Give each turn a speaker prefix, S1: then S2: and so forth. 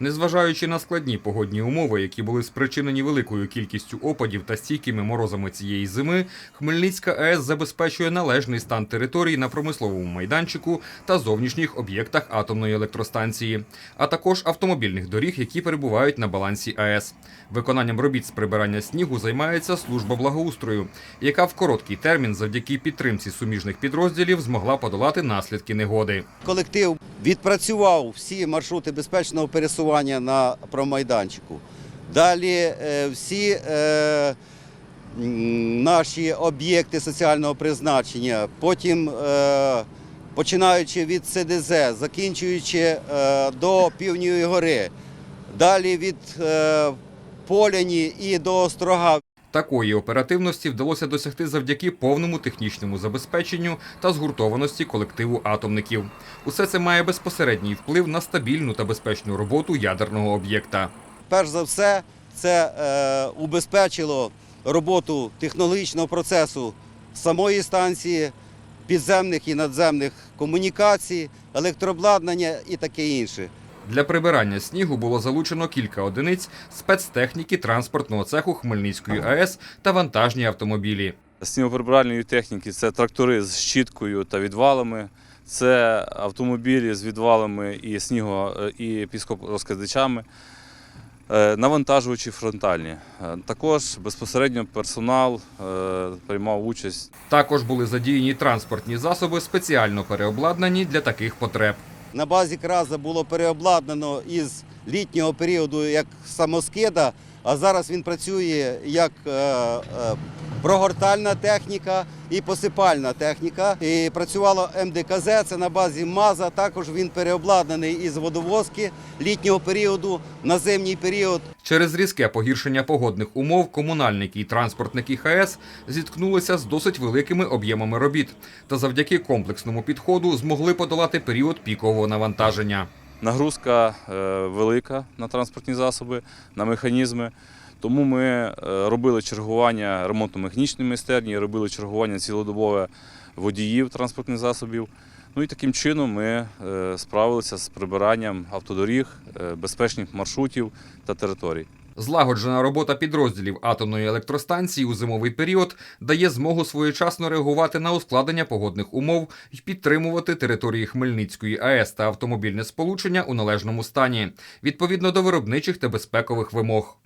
S1: Незважаючи на складні погодні умови, які були спричинені великою кількістю опадів та стійкими морозами цієї зими, Хмельницька АЕС забезпечує належний стан територій на промисловому майданчику та зовнішніх об'єктах атомної електростанції, а також автомобільних доріг, які перебувають на балансі АЕС. Виконанням робіт з прибирання снігу займається служба благоустрою, яка в короткий термін, завдяки підтримці суміжних підрозділів, змогла подолати наслідки негоди.
S2: Колектив відпрацював всі маршрути безпечного пересування на промайданчику. Далі е, всі е, наші об'єкти соціального призначення, потім е, починаючи від СДЗ, закінчуючи до Півньої гори, далі від Поляні і до Острога.
S1: Такої оперативності вдалося досягти завдяки повному технічному забезпеченню та згуртованості колективу атомників. Усе це має безпосередній вплив на стабільну та безпечну роботу ядерного об'єкта.
S2: Перш за все, це е, убезпечило роботу технологічного процесу самої станції, підземних і надземних комунікацій, електрообладнання і таке інше.
S1: Для прибирання снігу було залучено кілька одиниць спецтехніки транспортного цеху Хмельницької АЕС та вантажні автомобілі.
S3: Снігоприбиральної техніки це трактори з щіткою та відвалами, це автомобілі з відвалами і сніго і піскорозкидачами, е, навантажувачі фронтальні. Е, Також безпосередньо персонал е, приймав участь
S1: Також були задіяні транспортні засоби, спеціально переобладнані для таких потреб.
S2: На базі Краза було переобладнано із літнього періоду як самоскида, а зараз він працює як е, е, прогортальна техніка і посипальна техніка. І працювало МДКЗ, це на базі МАЗа. Також він переобладнаний із водовозки літнього періоду на зимній період.
S1: Через різке погіршення погодних умов комунальники і транспортники ХАЕС зіткнулися з досить великими об'ємами робіт та завдяки комплексному підходу змогли подолати період пікового навантаження.
S3: Нагрузка е, велика на транспортні засоби, на механізми. Тому ми е, робили чергування ремонтно-механічної майстерні, робили чергування цілодобове водіїв транспортних засобів. Ну і таким чином ми е, справилися з прибиранням автодоріг, безпечних маршрутів та територій.
S1: Злагоджена робота підрозділів атомної електростанції у зимовий період дає змогу своєчасно реагувати на ускладнення погодних умов і підтримувати території Хмельницької АЕС та автомобільне сполучення у належному стані відповідно до виробничих та безпекових вимог.